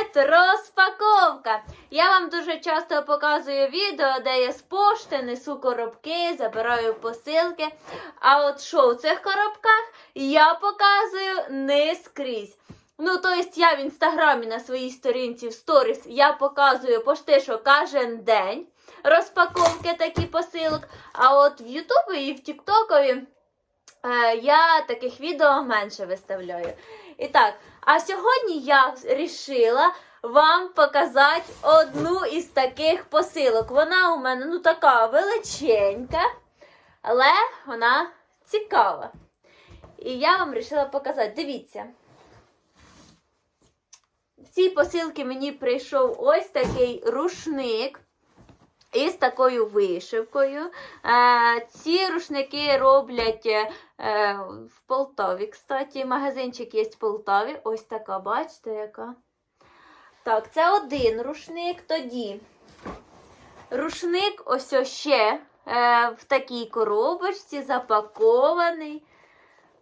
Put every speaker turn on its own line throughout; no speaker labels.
Привіт! Розпаковка! Я вам дуже часто показую відео, де я з пошти несу коробки, забираю посилки. А от що в цих коробках я показую не скрізь. Ну, тобто я в інстаграмі на своїй сторінці в сторіс я показую пошти, що кожен день розпаковки такі посилок. А от в Ютубі і в Тіктокові я таких відео менше виставляю. І так, а сьогодні я вирішила вам показати одну із таких посилок. Вона у мене ну така величенька, але вона цікава. І я вам вирішила показати. Дивіться. В цій посилці мені прийшов ось такий рушник. Із такою вишивкою. Е, ці рушники роблять е, в Полтаві. Кстати, магазинчик є в Полтаві. Ось така, бачите, яка. Так, це один рушник. Тоді рушник ось ще е, в такій коробочці, запакований.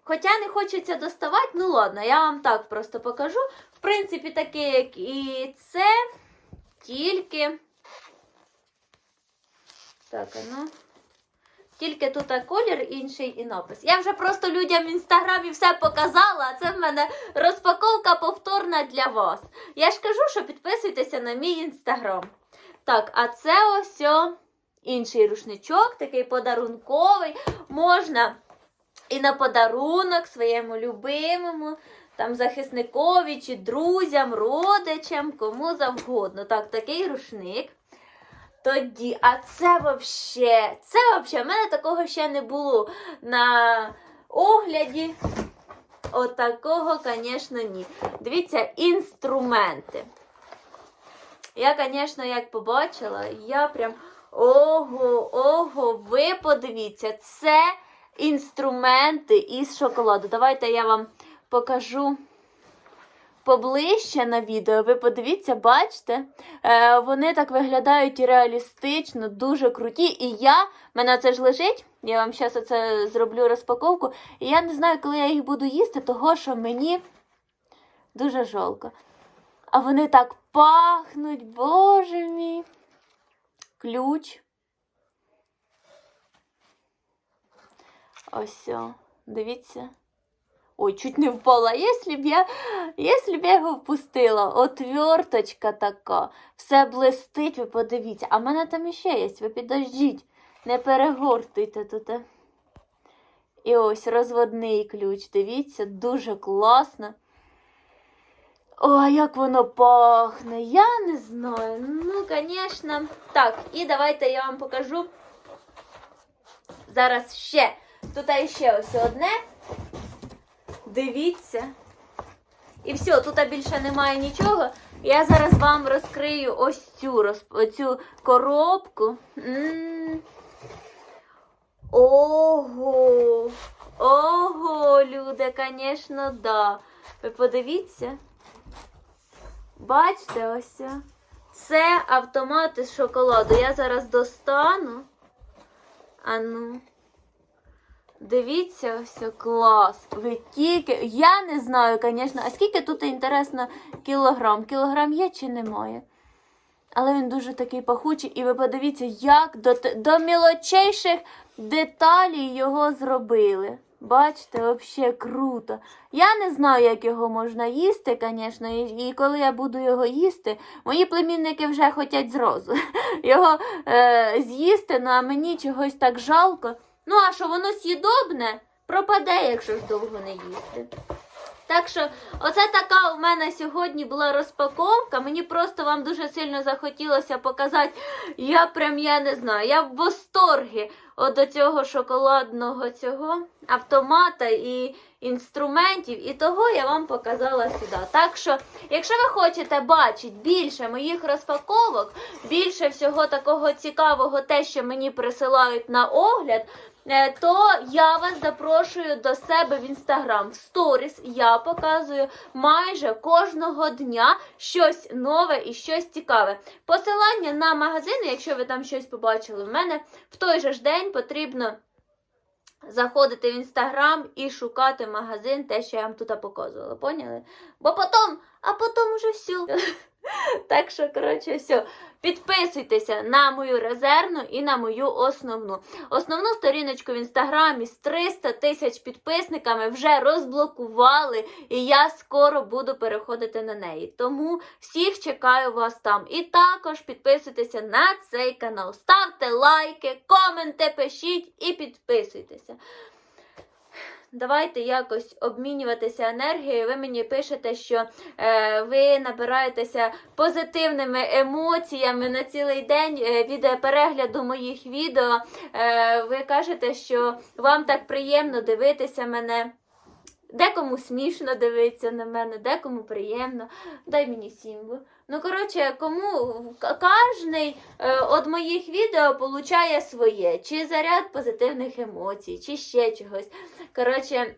Хоча не хочеться доставати, ну ладно, я вам так просто покажу. В принципі, такий, як і це, тільки. Так, ну. Тільки тут колір інший і напис. Я вже просто людям в інстаграмі все показала, а це в мене розпаковка повторна для вас. Я ж кажу, що підписуйтеся на мій інстаграм. Так, а це ось інший рушничок, такий подарунковий. Можна і на подарунок своєму любимому, там захисникові чи друзям, родичам, кому завгодно. Так, такий рушник. Тоді, а це вообще, це вообще, в мене такого ще не було на огляді. Отакого, звісно, ні. Дивіться, інструменти. Я, звісно, як побачила, я прям ого, ого, ви подивіться, це інструменти із шоколаду. Давайте я вам покажу поближче на відео. Ви подивіться, бачите? Е, вони так виглядають реалістично, дуже круті. І я, мене це ж лежить, я вам зараз оце зроблю розпаковку. І я не знаю, коли я їх буду їсти, того що мені дуже жалко. А вони так пахнуть, боже мій. Ключ. Ось, дивіться. Ой, чуть не впала. Если б я, если б я його впустила, отверточка така, все блистить, ви подивіться. А в мене там іще є, ви підождіть, не перегортуйте тут. І ось розводний ключ. Дивіться, дуже класно. Ой, як воно пахне, я не знаю. Ну, звісно. Так, і давайте я вам покажу. Зараз ще. Тут ще ось одне. Дивіться. І все, тут більше немає нічого. Я зараз вам розкрию ось цю розп... цю коробку. Ого! Ого, люди, звісно, да. Ви подивіться. Бачите, ось. Це автомат із шоколаду. Я зараз достану. А ну. Дивіться, ось клас. Ви тільки. Я не знаю, звісно, а скільки тут інтересно кілограм? Кілограм є чи немає? Але він дуже такий пахучий, і ви подивіться, як до до мілочейших деталей його зробили. Бачите, взагалі круто. Я не знаю, як його можна їсти, звісно, і, і коли я буду його їсти, мої племінники вже хочуть зразу його е, з'їсти, ну а мені чогось так жалко. Ну, а що воно с'їдобне, пропаде, якщо ж довго не їсти. Так що, оце така у мене сьогодні була розпаковка. Мені просто вам дуже сильно захотілося показати. Я прям я не знаю, я в восторгі до цього шоколадного цього автомата і інструментів. І того я вам показала сюди. Так що, якщо ви хочете бачити більше моїх розпаковок, більше всього такого цікавого, те, що мені присилають на огляд. Е, то я вас запрошую до себе в інстаграм. В сторіс я показую майже кожного дня щось нове і щось цікаве. Посилання на магазини, якщо ви там щось побачили в мене, в той же ж день потрібно заходити в інстаграм і шукати магазин, те, що я вам тут показувала. Поняли? Бо потім, а потім вже все. Так що, коротше, все. Підписуйтеся на мою резервну і на мою основну. Основну сторіночку в інстаграмі з 300 тисяч підписниками вже розблокували, і я скоро буду переходити на неї. Тому всіх чекаю вас там. І також підписуйтеся на цей канал. Ставте лайки, коменти, пишіть і підписуйтеся. Давайте якось обмінюватися енергією. Ви мені пишете, що е, ви набираєтеся позитивними емоціями на цілий день е, від перегляду моїх відео. Е, ви кажете, що вам так приємно дивитися мене. Декому смішно дивитися на мене, декому приємно. Дай мені сімбу. Ну, коротше, кому кожний е, моїх відео получає своє, чи заряд позитивних емоцій, чи ще чогось. Коротше,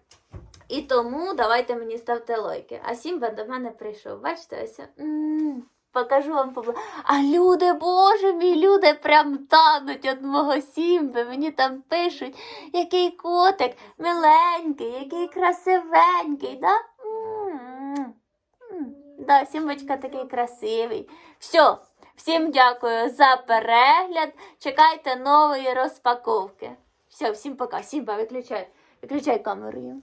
і тому давайте мені ставте лайки. А Сімба до мене прийшов. Бачите, ось. м, Покажу вам побла. А люди, боже мій, люди прям тануть від мого Сімби. Мені там пишуть, який котик миленький, який красивенький, да? Да, Сімбочка такий красивий. Все, всім дякую за перегляд. Чекайте нової розпаковки. Все, всім пока. Сімба, виключай. Виключай камеру.